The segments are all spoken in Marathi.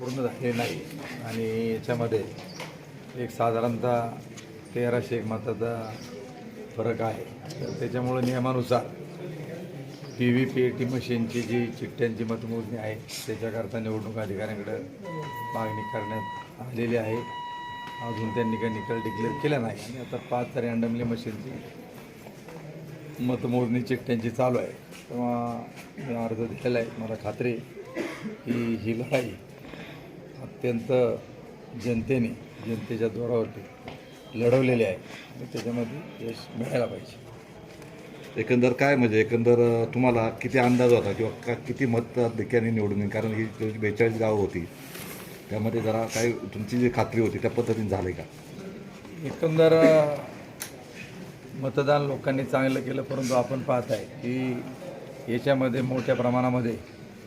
पूर्ण झाले नाही. आणि याच्यामध्ये एक साधारणतः तेराशे एक मताचा फरक आहे. तर त्याच्यामुळं नियमानुसार P V P A T मशीनची जी चिठ्ठ्यांची मतमोजणी आहे त्याच्याकरता निवडणूक अधिकाऱ्यांकडं मागणी करण्यात आलेली आहे. अजून त्यांनी काही निकाल डिक्लेअर केला नाही. आणि आता पाच रँडमली मशीनची मतमोजणी चिठ्ठ्यांची चालू आहे. तेव्हा मी अर्ज दिलेला आहे. मला खात्री की ही लढाई अत्यंत जनतेने जनतेच्या जोरावरती लढवलेली आहे. त्याच्यामध्ये यश मिळायला पाहिजे. एकंदर काय म्हणजे एकंदर तुम्हाला किती अंदाज होता किंवा का किती मत धक्क्याने निवडून येईल? कारण ही जी बेचाळीस गावं होती त्यामध्ये जरा काय तुमची जी खात्री होती त्या पद्धतीने झाली का? एकंदर मतदान लोकांनी चांगलं केलं परंतु आपण पाहत आहे की याच्यामध्ये मोठ्या प्रमाणामध्ये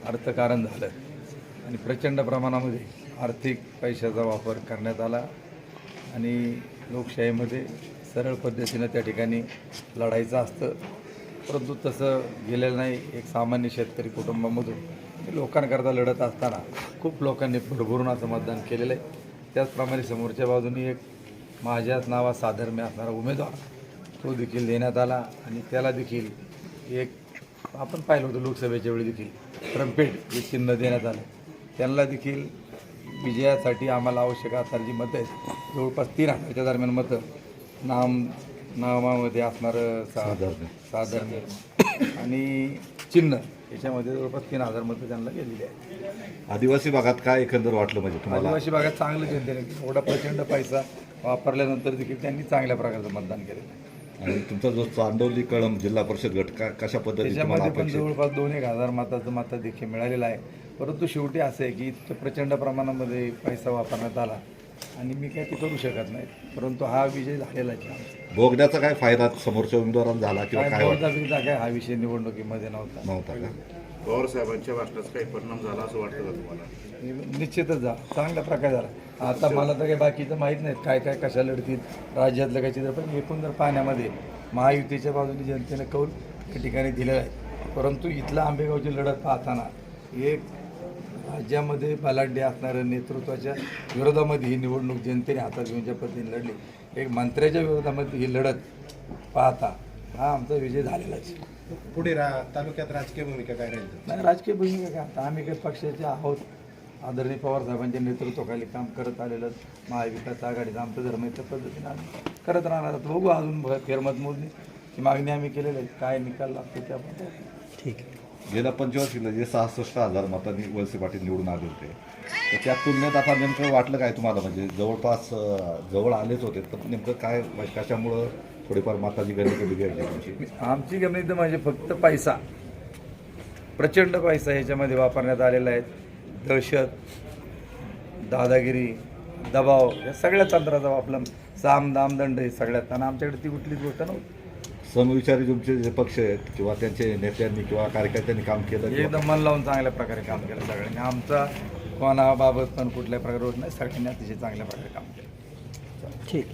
अर्थकारण झालं. आणि प्रचंड प्रमाणामध्ये आर्थिक पैशाचा वापर करण्यात आला आणि लोकशाहीमध्ये सरळ पद्धतीनं त्या ठिकाणी लढायचं असतं. परंतु तसं गेलेलं नाही. एक सामान्य शेतकरी कुटुंबामधून लोकांकरता लढत असताना खूप लोकांनी भरभरून असं मतदान केलेलं आहे. त्याचप्रमाणे समोरच्या बाजूनी एक माझ्याच नावात साधर्म्य असणारा उमेदवार तो देखील देण्यात आला आणि त्याला देखील एक आपण पाहिलं होतं लोकसभेच्या वेळी देखील ट्रम्पेट हे चिन्ह देण्यात आलं. त्यांना देखील विजयासाठी आम्हाला आवश्यक असणारी जी मतं आहेत जवळपास तीन हजारच्या दरम्यान मतं नाम नामामध्ये असणारं साधारण. साधारण. आणि चिन्ह याच्यामध्ये जवळपास तीन हजार मतं त्यांना गेलेली आहेत. आदिवासी भागात काय एकंदर वाटलं म्हणजे तुम्हाला? आदिवासी भागात चांगलं जनतेने एवढा प्रचंड पैसा वापरल्यानंतर देखील त्यांनी चांगल्या प्रकारचं मतदान केलेलं आहे. आणि तुमचा जो चांदोली कळम जिल्हा परिषद गट का कशा पद्धतीने त्याच्यामध्ये पण जवळपास दोन एक हजार मताचं मतं देखील मिळालेलं आहे. परंतु शेवटी असं आहे की इतकं प्रचंड प्रमाणामध्ये पैसा वापरण्यात आला आणि मी काय ते करू शकत नाही. परंतु हा विजय झालेलाच आहे. बोगद्याचा काय फायदा समोरच्या उमेदवारांना झाला किंवा काय काय वाटतं? काय हा विषय निवडणुकीमध्ये नव्हता. नव्हता का? पवार साहेबांच्या भाषणाचा काही परिणाम झाला असं वाटतं का तुम्हाला? निश्चितच जा चांगल्या प्रकारे झाला. आता मला तर काही बाकीचं माहीत नाहीत काय काय कशा लढतील राज्यातलं काय चित्र पण एकूण जर पाहण्यामध्ये महायुतीच्या बाजूने जनतेनं कौल या ठिकाणी दिलेला आहे. परंतु इथलं आंबेगावची लढत पाहताना एक राज्यामध्ये बलाढ्य असणाऱ्या नेतृत्वाच्या विरोधामध्ये ही निवडणूक जनतेने हातात घेऊन ज्या पद्धतीने लढली एक मंत्र्याच्या विरोधामध्ये ही लढत पाहता हा आमचा विजय झालेलाच. आहे. पुढे रा तालुक्यात राजकीय भूमिका काय राहील? नाही राजकीय भूमिका काय? आता आम्ही काही पक्षाचे आहोत. आदरणीय पवार साहेबांच्या नेतृत्वाखाली काम करत आलेलं महाविकास आघाडीचं आमचं धर्म आहे त्या पद्धतीने आम्ही करत राहणार. बघू अजून फेरमत मोजणी. ही मागणी आम्ही केलेली आहे. काय निकाल लागतो त्या ठीक गेल्या पंचवर्षीला जे सहासष्ट हजार मतांनी वळसे पाटील निवडून आले होते तर त्या तुलनेत आता नेमकं वाटलं काय तुम्हाला? म्हणजे जवळपास जवळ आलेच होते तर नेमकं काय म्हणजे कशामुळं थोडीफार मताची गणित बिघडली तुमची? आमची गणित म्हणजे फक्त पैसा. प्रचंड पैसा ह्याच्यामध्ये वापरण्यात आलेला आहे. दहशत दादागिरी दबाव या सगळ्या तंत्राचा आपलं साम दाम दंड हे सगळ्यात. आणि आमच्याकडे ती कुठलीच गोष्ट नव्हती. समविचारी तुमचे जे पक्ष आहेत किंवा त्यांचे नेत्यांनी किंवा कार्यकर्त्यांनी काम केलं एकदम मन लावून चांगल्या प्रकारे काम केलं सगळ्यांनी. आमचा कोणाबाबत पण कुठल्याही प्रकारे होत नाही सगळ्यांनी अतिशय चांगल्या प्रकारे काम केलं. ठीक.